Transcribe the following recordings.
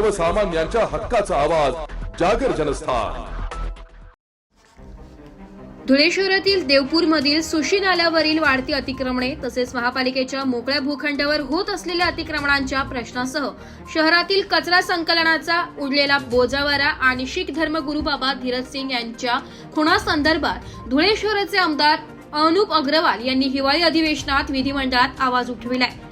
सर्वसामान्यांच्या हक्काचा आवाज जागर जनस्थान. धुळे शहरातील देवपूरमधील सुशी नाल्यावरील वाढती अतिक्रमणे तसेच महापालिकेच्या मोकळ्या भूखंडावर होत असलेल्या अतिक्रमणांच्या प्रश्नासह शहरातील कचरा संकलनाचा उडलेला बोजावारा आणि शीख धर्मगुरू बाबा धीरज सिंग यांच्या खुणासंदर्भात धुळे शहराचे आमदार अनुप अग्रवाल यांनी हिवाळी अधिवेशनात विधिमंडळात आवाज उठविलाय.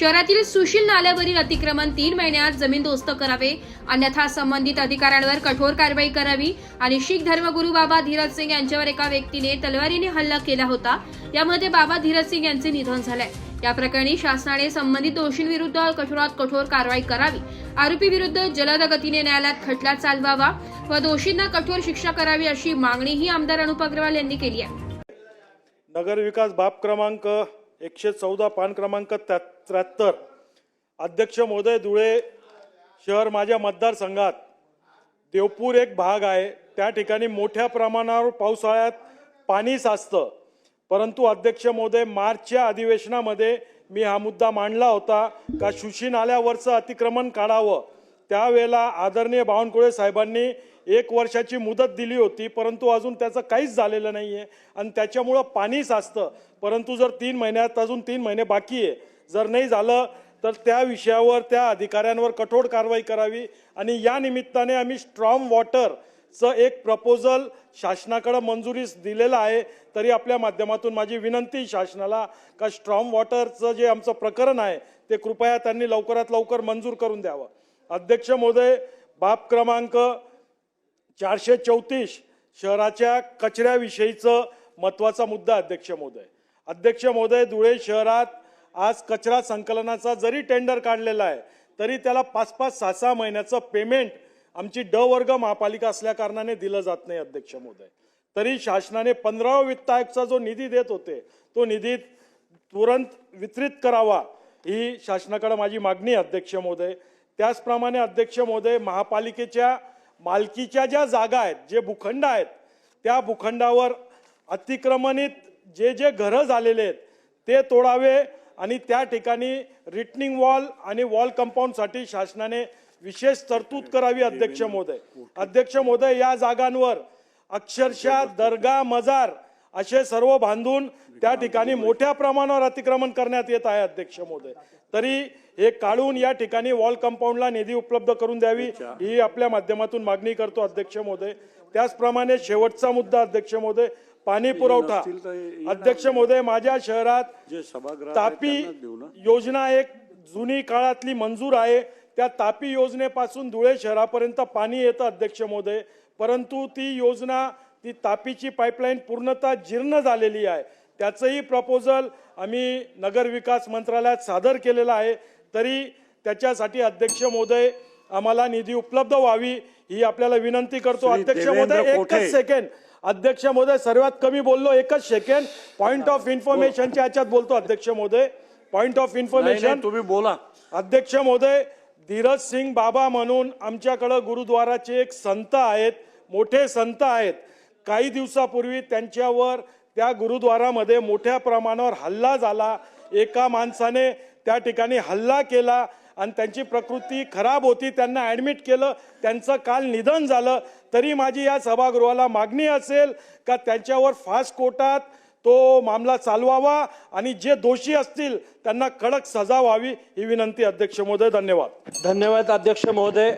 शहरातील सुशील नाल्यावरील अतिक्रमण तीन महिन्यात जमीनदोस्त करावे. अन्यथा संबंधित अधिकाऱ्यांवर कठोर कारवाई करावी. आणि शीख धर्मगुरू बाबा धीरज सिंग यांच्यावर एका व्यक्तीने तलवारीने हल्ला केला होता. यामध्ये बाबा धीरज सिंग यांचे निधन झालंय. या प्रकरणी शासनाने संबंधित दोषींविरुद्ध कठोरात कठोर कारवाई करावी. आरोपी विरुद्ध जलद गतीने न्यायालयात खटला चालवावा व दोषींना कठोर शिक्षा करावी अशी मागणीही आमदार अनुप अग्रवाल यांनी केली आहे. नगर विकास बाब क्रमांक एकशे चौदा पान क्रमांक त्या- त्र्याहत्तर. अध्यक्ष महोदय धुळे शहर माझ्या मतदारसंघात. देवपूर एक भाग आहे. त्या ठिकाणी मोठ्या प्रमाणावर पावसाळ्यात पाणी साचतं. परंतु अध्यक्ष महोदय मार्चच्या अधिवेशनामध्ये मी हा मुद्दा मांडला होता का शुशी नाल्यावरचं अतिक्रमण काढावं? त्यावेळेला आदरणीय बावनकुळे साहेबांनी एक वर्षाची मुदत दिली होती परंतु अजून त्याचं काहीच झालेलं नाही आहे आणि त्याच्यामुळं पाणी साचतं. परंतु जर तीन महिन्यात अजून तीन महिने बाकी आहे जर नाही झालं तर त्या विषयावर त्या अधिकाऱ्यांवर कठोर कारवाई करावी आणि या निमित्ताने आम्ही स्ट्रॉंग वॉटरचं एक प्रपोजल शासनाकडं मंजुरीस दिलेलं आहे तरी आपल्या माध्यमातून माझी विनंती शासनाला का स्ट्रॉंग वॉटरचं जे आमचं प्रकरण आहे ते कृपया त्यांनी लवकरात लवकर मंजूर करून द्यावं. अध्यक्ष महोदय बाब क्रमांक चारशे चौतीस शहराच्या कचऱ्याविषयीचं महत्त्वाचा मुद्दा अध्यक्ष महोदय. अध्यक्ष महोदय धुळे शहरात आज कचरा संकलनाचा जरी टेंडर काढलेला आहे तरी त्याला पाच पाच सहा सहा महिन्याचं पेमेंट आमची ड वर्ग महापालिका असल्याकारणाने दिलं जात नाही अध्यक्ष महोदय. तरी शासनाने पंधरावा वित्त आयोगचा जो निधी देत होते तो निधी तुरंत वितरित करावा ही शासनाकडे माझी मागणी अध्यक्ष महोदय. त्याचप्रमाणे अध्यक्ष महोदय महापालिकेच्या मालकीच्या ज्या जागा आहेत जे भूखंड आहेत त्या भूखंडावर अतिक्रमणित जे जे घरं झालेले आहेत ते तोडावे आणि त्या ठिकाणी रिटनिंग वॉल आणि वॉल कंपाऊंडसाठी शासनाने विशेष तरतूद करावी अध्यक्ष महोदय. अध्यक्ष महोदय या जागांवर अक्षरशः दर्गा मजार असे सर्व बांधून त्या ठिकाणी मोठ्या प्रमाणावर अतिक्रमण करण्यात येत आहे अध्यक्ष महोदय. तरी हे काढून या ठिकाणी वॉल कंपाऊंडला निधी उपलब्ध करून द्यावी ही आपल्या माध्यमातून मागणी करतो अध्यक्ष महोदय. त्याचप्रमाणे शेवटचा मुद्दा अध्यक्ष महोदय पाणी पुरवठा. अध्यक्ष महोदय माझ्या शहरात तापी. योजना एक जुनी काळातली मंजूर आहे. त्या तापी योजनेपासून धुळे शहरापर्यंत पाणी येतं अध्यक्ष महोदय. परंतु ती योजना ती तापीची पाईपलाईन पूर्णतः जीर्ण झालेली आहे. त्याचंही प्रपोजल आम्ही नगरविकास मंत्रालयात सादर केलेलं आहे. तरी त्याच्यासाठी अध्यक्ष महोदय आम्हाला निधी उपलब्ध व्हावी ही आपल्याला विनंती करतो. अध्यक्ष महोदय. एकच सेकंड अध्यक्ष महोदय सर्वात कमी बोललो एकच सेकंड पॉइंट ऑफ इन्फॉर्मेशनच्या याच्यात बोलतो अध्यक्ष महोदय. पॉइंट ऑफ इन्फॉर्मेशन तुम्ही बोला. अध्यक्ष महोदय धीरज सिंग बाबा म्हणून आमच्याकडं गुरुद्वाराचे एक संत आहेत मोठे संत आहेत. काही दिवसापूर्वी त्यांच्यावर त्या गुरुद्वारामध्ये मोठ्या प्रमाणावर हल्ला झाला. एका माणसाने त्या ठिकाणी हल्ला केला आणि त्यांची प्रकृती खराब होती. त्यांना ॲडमिट केलं. त्यांचं काल निधन झालं. तरी माझी या सभागृहाला मागणी असेल का त्यांच्यावर फास्ट कोर्टात तो मामला चालवावा आणि जे दोषी असतील त्यांना कडक सजा व्हावी ही विनंती अध्यक्ष महोदय. धन्यवाद. धन्यवाद अध्यक्ष महोदय.